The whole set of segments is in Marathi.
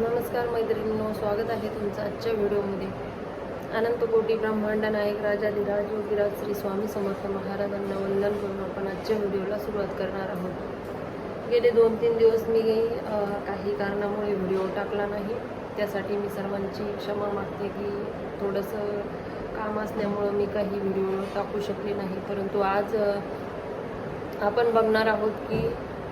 नमस्कार मैत्रिणींनो स्वागत आहे तुमचं आजच्या व्हिडिओमध्ये. अनंत कोटी ब्रह्मांड नायक राजाधिराज योगीराज श्री स्वामी समर्थ महाराजांना वंदन करून आपण आजच्या व्हिडिओला सुरुवात करणार आहोत. गेले दोन तीन दिवस मी काही कारणामुळे व्हिडिओ टाकला नाही. त्यासाठी मी सर्वांची क्षमा मागते की थोडंसं काम असल्यामुळं मी काही व्हिडिओ टाकू शकले नाही. परंतु आज आपण बघणार आहोत की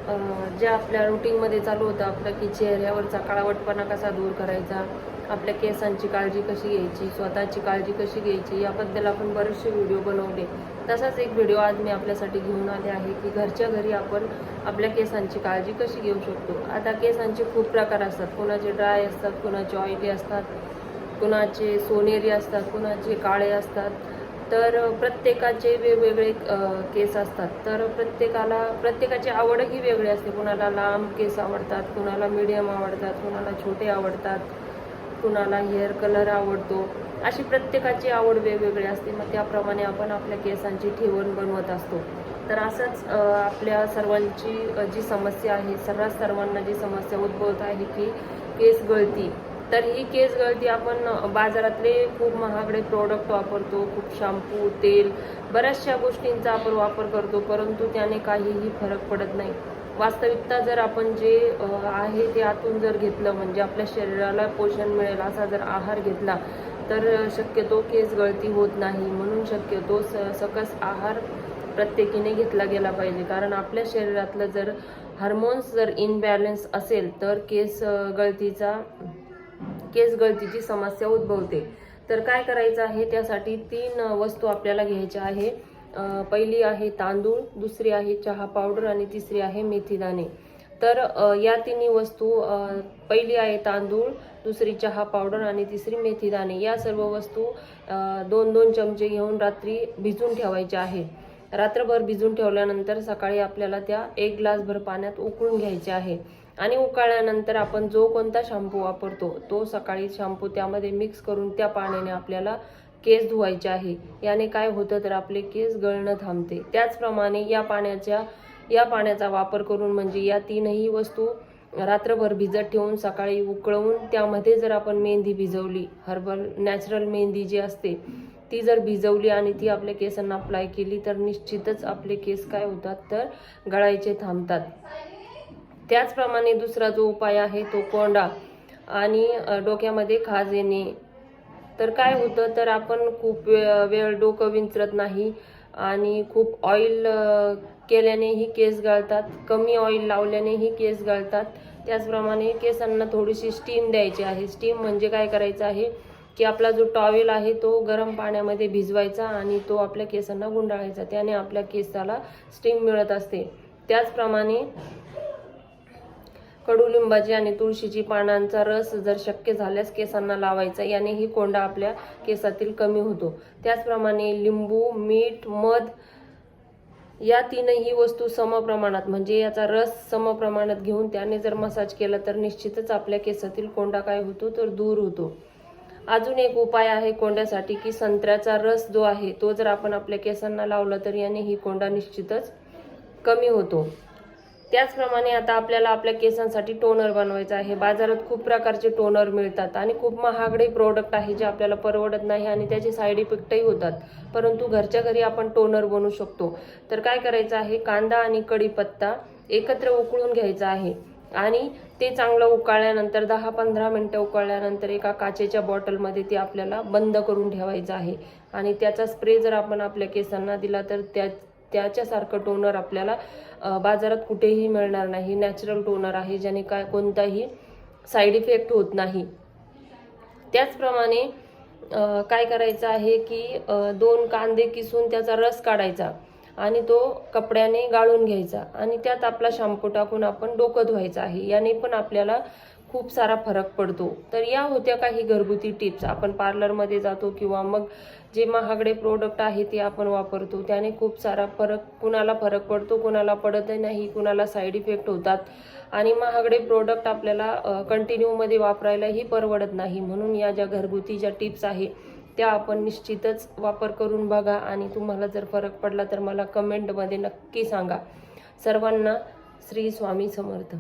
जे आपल्या रुटीनमध्ये चालू होतं आपलं की चेहऱ्यावरचा काळावटपणा कसा दूर करायचा आपल्या केसांची काळजी कशी घ्यायची स्वतःची काळजी कशी घ्यायची याबद्दल आपण बरेचसे व्हिडिओ बनवले. तसाच एक व्हिडिओ आज मी आपल्यासाठी घेऊन आले आहे की घरच्या घरी आपण आपल्या केसांची काळजी कशी घेऊ शकतो. आता केसांचे खूप प्रकार असतात. कुणाचे ड्राय असतात कुणाचे ऑइली असतात कुणाचे सोनेरी असतात कुणाचे काळे असतात. तर प्रत्येकाचे वेगवेगळे केस असतात. तर प्रत्येकाला प्रत्येकाची आवडही वेगळी असते. कुणाला लांब केस आवडतात कुणाला मीडियम आवडतात कुणाला छोटे आवडतात कुणाला हेअर कलर आवडतो. अशी प्रत्येकाची आवड वेगवेगळी असते. मग त्याप्रमाणे आपण आपल्या केसांची ठेवण बनवत असतो. तर असंच आपल्या सर्वांची जी समस्या आहे सर्रास सर्वांना जी समस्या उद्भवत आहे की केस गळती. तर ही केस गळती आपण बाजारातले खूप महागडे प्रोडक्ट वापरतो. खूप शॅम्पू तेल बऱ्याचशा गोष्टींचा आपण वापर करतो. परंतु त्याने काहीही फरक पडत नाही. वास्तविकता जर आपण जे आहे ते आतून जर घेतलं म्हणजे आपल्या शरीराला पोषण मिळेल असा जर आहार घेतला तर शक्यतो केस गळती होत नाही. म्हणून शक्यतो स सकस आहार प्रत्येकीने घेतला गेला पाहिजे. कारण आपल्या शरीरातलं जर हार्मोन्स जर इनबॅलन्स असेल तर केस गळतीचा केस गळतीची समस्या उद्भवते. तर काय करायचं आहे? त्यासाठी तीन वस्तू आपल्याला घ्यायच्या आहे. पहिली आहे तांदूळ दुसरी आहे चहा पावडर आणि तिसरी आहे मेथीदाणे तर या तिन्ही वस्तू पहिली आहे तांदूळ दुसरी चहा पावडर आणि तिसरी मेथीदाणे या सर्व वस्तू दोन दोन चमचे घेऊन रात्री भिजून ठेवायच्या आहेत. रात्रभर भिजून ठेवल्यानंतर सकाळी आपल्याला त्या एक ग्लासभर पाण्यात उकळून घ्यायचे आहे. आणि उकळल्यानंतर आपण जो कोणता शॅम्पू वापरतो तो सकाळी शॅम्पू त्यामध्ये मिक्स करून त्या पाण्याने आपल्याला केस धुवायचे आहे. याने काय होतं तर आपले केस गळणं थांबते. त्याचप्रमाणे या पाण्याच्या या पाण्याचा वापर करून म्हणजे या तीनही वस्तू रात्रभर भिजत ठेवून सकाळी उकळवून त्यामध्ये जर आपण मेहंदी भिजवली हर्बल नॅचरल मेहंदी जी असते ती जर भिजवली आणि ती आपल्या केसांना अप्लाय केली तर निश्चितच आपले केस काय होतात? तर गळायचे थांबतात. त्याचप्रमाणे दुसरा जो उपाय आहे तो कोंडा आणि डोक्यामध्ये खाज येणे. तर काय होतं? तर आपण खूप वे- वेळ डोकं विंचरत नाही आणि खूप ऑइल केल्यानेही केस गळतात. कमी ऑइल लावल्यानेही केस गळतात. त्याचप्रमाणे केसांना थोडीशी स्टीम द्यायची आहे. स्टीम म्हणजे काय करायचं आहे? की आपला जो टॉवेल आहे तो गरम पाण्यामध्ये भिजवायचा आणि तो आपल्या केसांना गुंडाळायचा. त्याने आपल्या केसाला स्टीम मिळत असते. त्याचप्रमाणे कडुलिंबाची आणि तुळशीची पानांचा रस जर शक्य झाल्यास केसांना लावायचा. यानेही कोंडा आपल्या केसातील कमी होतो. त्याचप्रमाणे लिंबू मीठ मध या तीनही वस्तू समप्रमाणात म्हणजे याचा रस समप्रमाणात घेऊन त्याने जर मसाज केला तर निश्चितच आपल्या केसातील कोंडा काय होतो? तर दूर होतो. अजून एक उपाय आहे कोंड्यासाठी की संत्र्याचा रस जो आहे तो जर आपण आपल्या केसांना लावला तर याने ही कोंडा निश्चितच कमी होतो. त्याचप्रमाणे आता आपल्याला आपल्या केसांसाठी टोनर बनवायचा आहे. बाजारात खूप प्रकारचे टोनर मिळतात आणि खूप महागडे प्रोडक्ट आहे जे आपल्याला परवडत नाही आणि त्याचे साईड इफेक्टही होतात. परंतु घरच्या घरी आपण टोनर बनवू शकतो. तर काय करायचं आहे? कांदा आणि कढीपत्ता एकत्र उकळून घ्यायचा आहे. आणि ते चांगलं उकाळल्यानंतर दहा पंधरा मिनटं उकळल्यानंतर एका काचेच्या बॉटलमध्ये ते आपल्याला बंद करून ठेवायचं आहे. आणि त्याचा स्प्रे जर आपण आपल्या केसांना दिला तर त्या त्याच्यासारखं टोनर आपल्याला बाजारात कुठेही मिळणार नाही. नॅचरल टोनर आहे ज्याने काय कोणताही साईड इफेक्ट होत नाही. त्याचप्रमाणे काय करायचं आहे की दोन कांदे किसून त्याचा रस काढायचा. आणि तो कपड्याने गाळून घ्यायचा. आणि त्यात आपला शॅम्पू टाकून आपण डोकं धुवायचं आहे. याने पण आपल्याला खूप सारा फरक पडतो. तर या होत्या काही घरगुती टिप्स. आपण पार्लरमध्ये जातो किंवा मग जे महागडे प्रोडक्ट आहे ते आपण वापरतो. त्याने खूप सारा फरक कुणाला फरक पडतो कुणाला पडतही नाही कुणाला साईड इफेक्ट होतात. आणि महागडे प्रोडक्ट आपल्याला कंटिन्यूमध्ये वापरायलाही परवडत नाही. म्हणून या ज्या घरगुती ज्या टिप्स आहे त्या आपण निश्चितच वापर करून बघा आणि तुम्हाला जर फरक पडला तर मला कमेंटमध्ये नक्की सांगा. सर्वांना श्री स्वामी समर्थ.